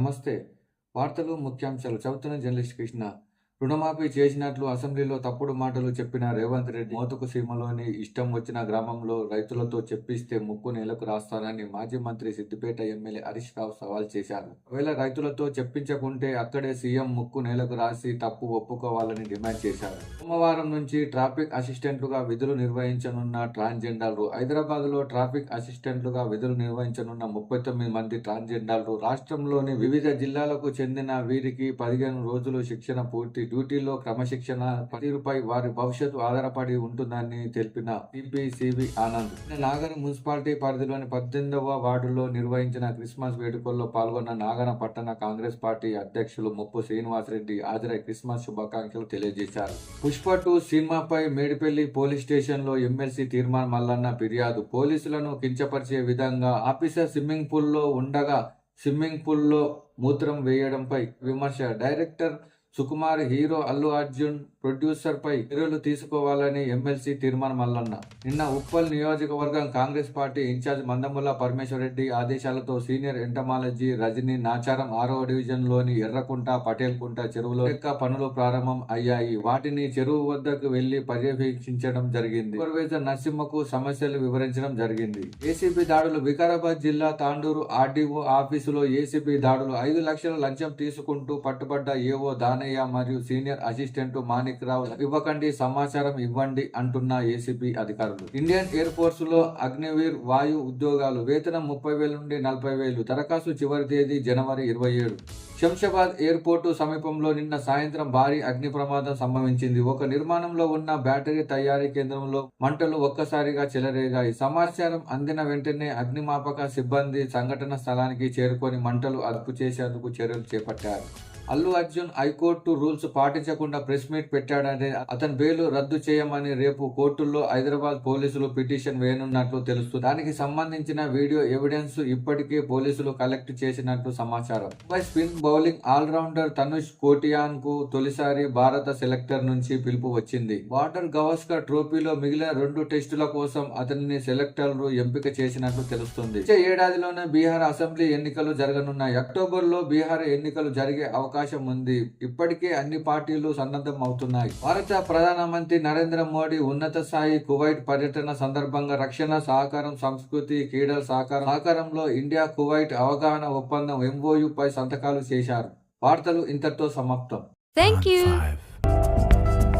నమస్తే. వార్తలు ముఖ్యాంశాలు చదువుతున్న జర్నలిస్ట్ కృష్ణ. రుణమాఫీ చేసినట్లు అసెంబ్లీలో తప్పుడు మాటలు చెప్పిన రేవంత్ రెడ్డి మోతుకు సీమలోని ఇష్టం వచ్చిన గ్రామంలో రైతులతో చెప్పిస్తే ముక్కు నేలకు రాస్తానని మాజీ మంత్రి సిద్దిపేట ఎమ్మెల్యే హరీష్ రావు సవాల్ చేశారు. ఒకవేళ రైతులతో చెప్పించకుంటే అక్కడే సీఎం ముక్కు నేలకు రాసి తప్పు ఒప్పుకోవాలని డిమాండ్ చేశారు. సోమవారం నుంచి ట్రాఫిక్ అసిస్టెంట్లుగా విధులు నిర్వహించనున్న ట్రాన్స్జెండర్లు హైదరాబాద్లో ట్రాఫిక్ అసిస్టెంట్లుగా విధులు నిర్వహించనున్న ముప్పై తొమ్మిది మంది ట్రాన్స్జెండర్లు రాష్ట్రంలోని వివిధ జిల్లాలకు చెందిన వీరికి పదిహేను రోజులు శిక్షణ పూర్తి డ్యూటీలో క్రమశిక్షణ పనిరుపై వారి భవిష్యత్తు ఆధారపడి ఉంటుందని తెలిపిన సిబి ఆనంద్. నాగర్ మున్సిపాలిటీ పరిధిలోని పద్దెనిమిదవ వార్డులో నిర్వహించిన క్రిస్మస్ వేడుకల్లో పాల్గొన్న నాగర పట్టణ కాంగ్రెస్ పార్టీ అధ్యక్షులు ముప్పు శ్రీనివాసరెడ్డి హాజరై క్రిస్మస్ శుభాకాంక్షలు తెలియజేశారు. పుష్ప టూ సినిమాపై మేడిపల్లి పోలీస్ స్టేషన్లో ఎమ్మెల్సీ తీర్మాన్ మల్లన్న ఫిర్యాదు. పోలీసులను కించపరిచే విధంగా ఆఫీసర్ స్విమ్మింగ్ పూల్లో ఉండగా స్విమ్మింగ్ పూల్లో మూత్రం వేయడంపై విమర్శ. Director Sukumar hero Allu Arjun producer పై చర్యలు తీసుకోవాలని ఎమ్మెల్సీ తీర్మానం మల్లన్న నిన్న ఉప్పల్ నియోజకవర్గం Congress party in charge Mandamula Parameshwar Reddy ఆదేశాలతో సీనియర్ ఎంటమాలజీ రజని నాచారం ఆరో డివిజన్లోని ఎర్రకుంట పటేల్ కుంట చెరువులో యొక్క పనులు ప్రారంభం అయ్యాయి. వాటిని చెరువు వద్దకు వెళ్ళి పర్యవేక్షించడం జరిగింది. సూపర్వైజర్ నరసింహకు సమస్యలు వివరించడం జరిగింది. ఏసీబీ దాడులు వికారాబాద్ జిల్లా తాండూరు ఆర్డీఓ ఆఫీసులో ఏసీబీ దాడులు ఐదు లక్షల లంచం తీసుకుంటూ పట్టుబడ్డ ఏఓ దానయ్య మరియు సీనియర్ అసిస్టెంట్ మాణిక్ రావు ఇవ్వకండి సమాచారం ఇవ్వండి అంటున్న ఏసీబీ అధికారులు. ఇండియన్ ఎయిర్ ఫోర్స్లో అగ్నివీర్ వాయు ఉద్యోగాలు వేతనం ముప్పై వేల నుండి నలభై వేలు దరఖాస్తు చివరి తేదీ జనవరి ఇరవై ఏడు. శంషాబాద్ ఎయిర్పోర్టు సమీపంలో నిన్న సాయంత్రం భారీ అగ్ని ప్రమాదం సంభవించింది. ఒక నిర్మాణంలో ఉన్న బ్యాటరీ తయారీ కేంద్రంలో మంటలు ఒక్కసారిగా చెలరేగాయి. సమాచారం అందిన వెంటనే అగ్నిమాపక సిబ్బంది సంఘటన స్థలానికి చేరుకొని మంటలు అదుపు చేసేందుకు చర్యలు చేపట్టారు. Allu Arjun high court rules పాటించకుండా ప్రెస్ మీట్ పెట్టాడని అతని బెయిల్ రద్దు చేయమని రేపు కోర్టుల్లో హైదరాబాద్ పోలీసులు పిటిషన్ వేయనున్నట్లు తెలుస్తుంది. దానికి సంబంధించిన వీడియో ఎవిడెన్స్ ఇప్పటికే పోలీసులు కలెక్ట్ చేసినట్లు సమాచారం. Mumbai spin bowling allrounder Tanush కోటియాన్కు తొలిసారి భారత సెలెక్టర్ నుంచి పిలుపు వచ్చింది. బార్డర్ గవస్కర్ ట్రోఫీలో మిగిలిన రెండు టెస్టుల కోసం అతనిని సెలెక్టర్లు ఎంపిక చేసినట్లు తెలుస్తుంది. వచ్చే ఏడాదిలోనే బీహార్ అసెంబ్లీ ఎన్నికలు జరగనున్నాయి. అక్టోబర్లో బీహార్ ఎన్నికలు జరిగే అవకాశం ఉంది ఇప్పటికే అన్ని పార్టీలు సన్నద్ధం అవుతున్నాయి భారత ప్రధానమంత్రి నరేంద్ర మోడీ ఉన్నత స్థాయి కువైట్ పర్యటన సందర్భంగా రక్షణ సహకారం సంస్కృతి క్రీడల సహకారం సహకారంలో ఇండియా కువైట్ అవగాహన ఒప్పందం ఎంఓయు పై సంతకాలు చేశారు వార్తలు ఇంతటితో సమాప్తం Thank you. Five.